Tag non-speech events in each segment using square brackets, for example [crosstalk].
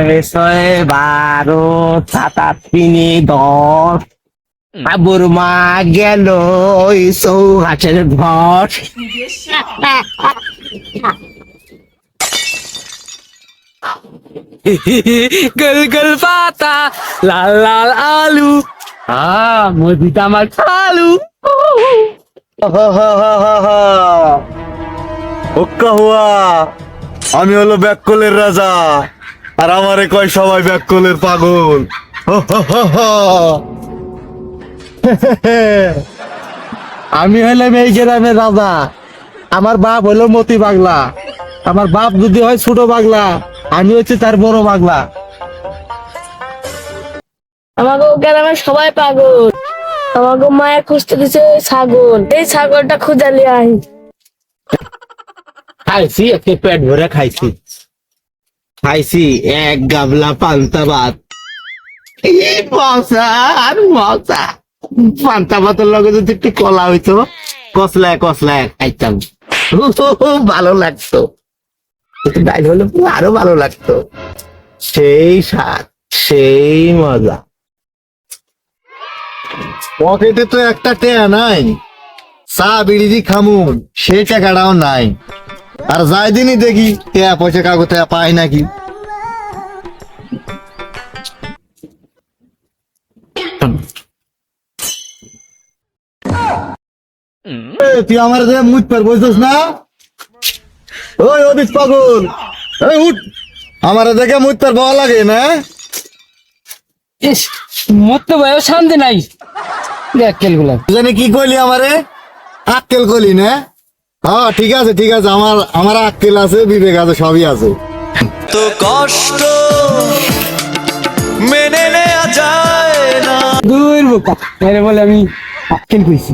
ছয় ছয় বারো সাত আট তিনে দশ। আবুর মা গেল ওই চৌহাটের ঘর। গল গল পাতা লাল লাল আলু। হ্যাঁ মদিটা আমার খালু। ওক্কা হুয়া আমি হলো ব্যাককলের রাজা। আর আমারে কয় সবাই ব্যাককলের পাগল। [laughs] আমি হইলাম এই গ্রামের রাজা। আমার বাপ হলো মতি পাগলা। আমার বাপ যদি হয় ছোট পাগলা আমি হচ্ছে তার বড় পাগলা। আমাকে গ্রামের সবাই পাগল। আমাকে মায়ের খুঁজতে দিছে ওই ছাগল। এই ছাগলটা খুঁজে নিয়ে আই খাইছি একে পেট ভরে খাইছি। খাইছি এক গাবলা পান্তা ভাত। মজা, আর মজা। পান্তা ভাতের লগে যদি একটু কলা হইতো কসলায় কসলায় খাইতাম। ভালো লাগতো। ডাইল হলে আরও ভালো লাগতো। সেই স্বাদ, সেই মজা। পকেটে তো একটা টেয়া নাই। চা বিড়ি দি খামু সেই টাকাটাও নাই। আর যাই দিনই দেখি টেয়া পয়সা কাগজ পাই নাকি। তুই আমার যে মুখ পর বসছিস না? ওই পাগল। এই উঠ। আমার দেখে মুখ পর ভালো লাগে না। ইস মরতে বয়স শান্তি নাই। দেখ খেলগুলা। জানি কি কইলি আমারে? আক্কেল কইলি না? হ্যাঁ ঠিক আছে ঠিক আছে আমার আমার আক্কেল আছে বিবেক আছে সবই আছে। তো কষ্ট মেনে নেওয়া যায় না। দূর বোকা। এরে বলে আমি আক্কেল কইছি।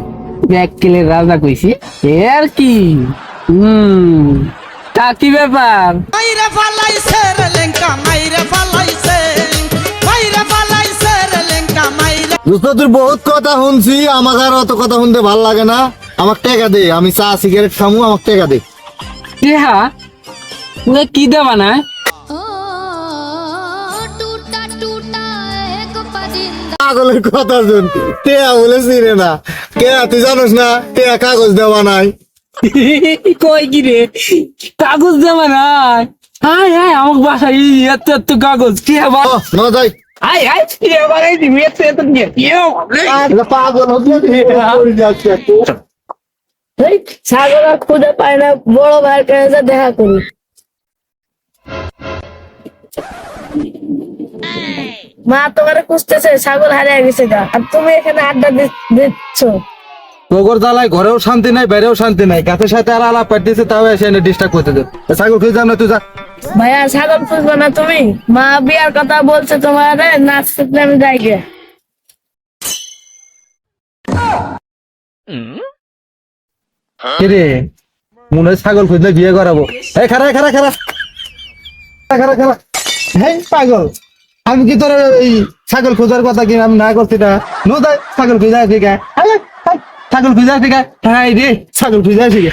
আক্কেলের রাজা কইছি এ আর কি? হুম তা কি ব্যাপার? মাইরে ফালাইছে রে লেঙ্কা মাইরে ফালাইছে। মাইরে ফালাইছে রে লেঙ্কা মাইরে দোস্ত তোর বহুত কথা শুনছি আমাকে আর অত কথা শুনতে ভালো লাগে না। আমার টাকা দে আমি চা সিগারেট খামু আমার টাকা দে। টেহা ওরা কি দেবা মানে? না পাগলের কথা শুন টেয়া বলে চিনে না। কে তুই জানোস না টেয়া কাগজ দেওয়া নাই কই কি রে? কাগজ দেওয়া নাই হাই হাই আমার বাসা এত এত কাগজ কে বা না যাই। হাই হাই টেয়া বাড়াই দিবি এত এত নিয়ে। পাগল হচ্ছে ছাগল আর খুঁজে পায় না বড় ভাইয়ের কাছে দেখা করি। মা তোমার খুঁজতেছে ছাগল হারিয়ে গেছে গা। আর তুমি এখানে আড্ডা দিচ্ছ। তোগর জ্বালায় ঘরেও শান্তি নাই বাইরেও শান্তি নাই। গাছের সাথে আর আলাপ পাঠিয়েছে তাও এসে ডিস্টার্ব করতে দে ছাগল খুঁজে যাম না তুই যা। ভাইয়া ছাগল খুঁজবো না তুমি? মা বিয়ার কথা বলছে তোমার নাচ শিখলে আমি যাই গে। কিরে? মনে হয় ছাগল খুঁজলে বিয়ে করাবো। এই খারা খারা খারা খারা খারা হ্যাঁ পাগল। আমি কি তোর এই ছাগল খোঁজার কথা কি আমি না করছি না নো যাই ছাগল খুঁজে আসি গা ছাগল খুঁজে আসি গা হ্যাঁ রে, ছাগল খুঁজে আসি গা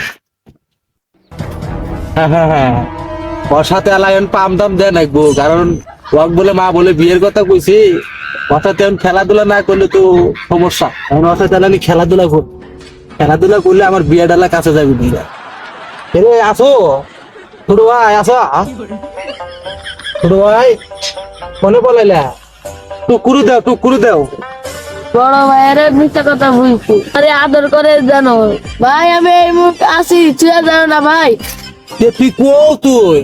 ওর সাথে পাম দাম দেয় নাকবো কারণ ওয়াক বলে মা বলে বিয়ের কথা কইছি। অর্থাৎ এখন খেলাধুলা না করলে তো সমস্যা। এখন অর্থাৎ আমি খেলাধুলা কর খেলাধুলা করলে আমার বিয়া ডালা কাছে যাবে বিয়ে রে আসো। ছোট ভাই আসো। ছোট ভাই মনে পড়াইলা? টুকুরু দাও টুকুরু দাও। বড় ভাইয়ের মিথ্যা কথা বুঝছি আরে আদর করে জানো। ভাই আমি এই মুহূর্তে আসি চুয়া জানো না ভাই। তে তুই কো তুই?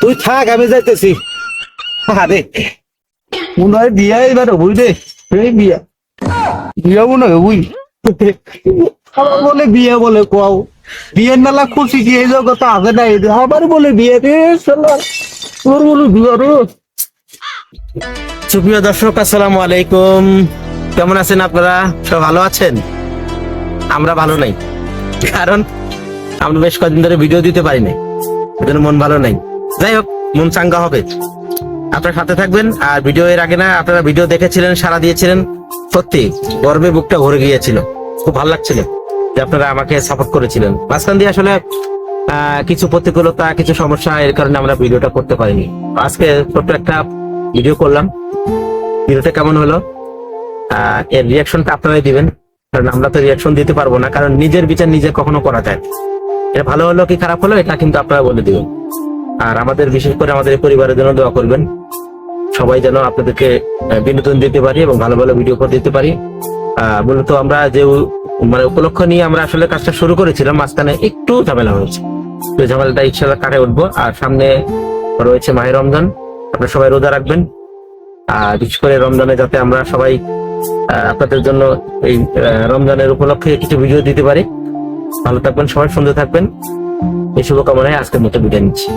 তুই থাক আমি যাইতেছি। আরে মনে হয় বিয়া এবার হবই রে। এই বিয়া। বিয়া মনে হয় হবই। আমার বলে বিয়ে বলে কও। বিয়ের নালা খুশি কি এই জগতে আছে না আবার বলে বিয়ে রে তোর বলে বিয়ে রে সুপ্রিয় দর্শক, আসসালামু আলাইকুম। কেমন আছেন আপনারা? সব ভালো আছেন? আমরা ভালো নাই। কারণ আমরা বেশ কদিন ধরে ভিডিও দিতে পারি নাই এজন্য মন ভালো নাই। যাই হোক, মন চাঙ্গা হবে। আপনার সাথে থাকবেন। আর ভিডিও এর আগে না, আপনারা ভিডিও দেখেছিলেন সারা দিয়েছিলেন। সত্যি, গর্বে বুকটা ভরে গিয়েছিল। খুব ভালো লাগছিল যে আপনারা আমাকে সাপোর্ট করেছিলেন। মাঝখান দিয়ে আসলে কিছু প্রতিকূলতা, কিছু সমস্যা, এর কারণে আমরা ভিডিওটা করতে পারিনি। আজকে ছোট্ট একটা ভিডিও করলাম। ভিডিওটা কেমন হলো? এর রিয়াকশনটা আপনারাই দিবেন। কারণ আমরা তো রিয়াকশন দিতে পারব না, কারণ নিজের বিচার নিজে কখনো করা যায় এটা ভালো হলো কি খারাপ হলো, এটা কিন্তু আপনারা বলে দিবেন। আর আমাদের, বিশেষ করে আমাদের পরিবারের জন্য দোয়া করবেন। সবাই যেন আপনাদেরকে বিনোদন দিতে পারি এবং ভালো ভালো ভিডিও করে দিতে পারি। মূলত আমরা যে মানে উপলক্ষ নিয়ে আমরা আসলে কাজটা শুরু করেছিলাম, মাঝখানে একটু ঝামেলা হয়েছে। তো ঝামেলাটা ইনশাল্লাহ কাটে উঠবো। আর সামনে রয়েছে মাহের রমজান। আপনারা সবাই রোজা রাখবেন। আর বিশেষ করে রমজানে যাতে আমরা সবাই আপনাদের জন্য এই রমজানের উপলক্ষে কিছু ভিডিও দিতে পারি। ভালো থাকবেন, সবাই সুন্দর থাকবেন। এই শুভকামনায় আজকের মতো বিদায় নিচ্ছি।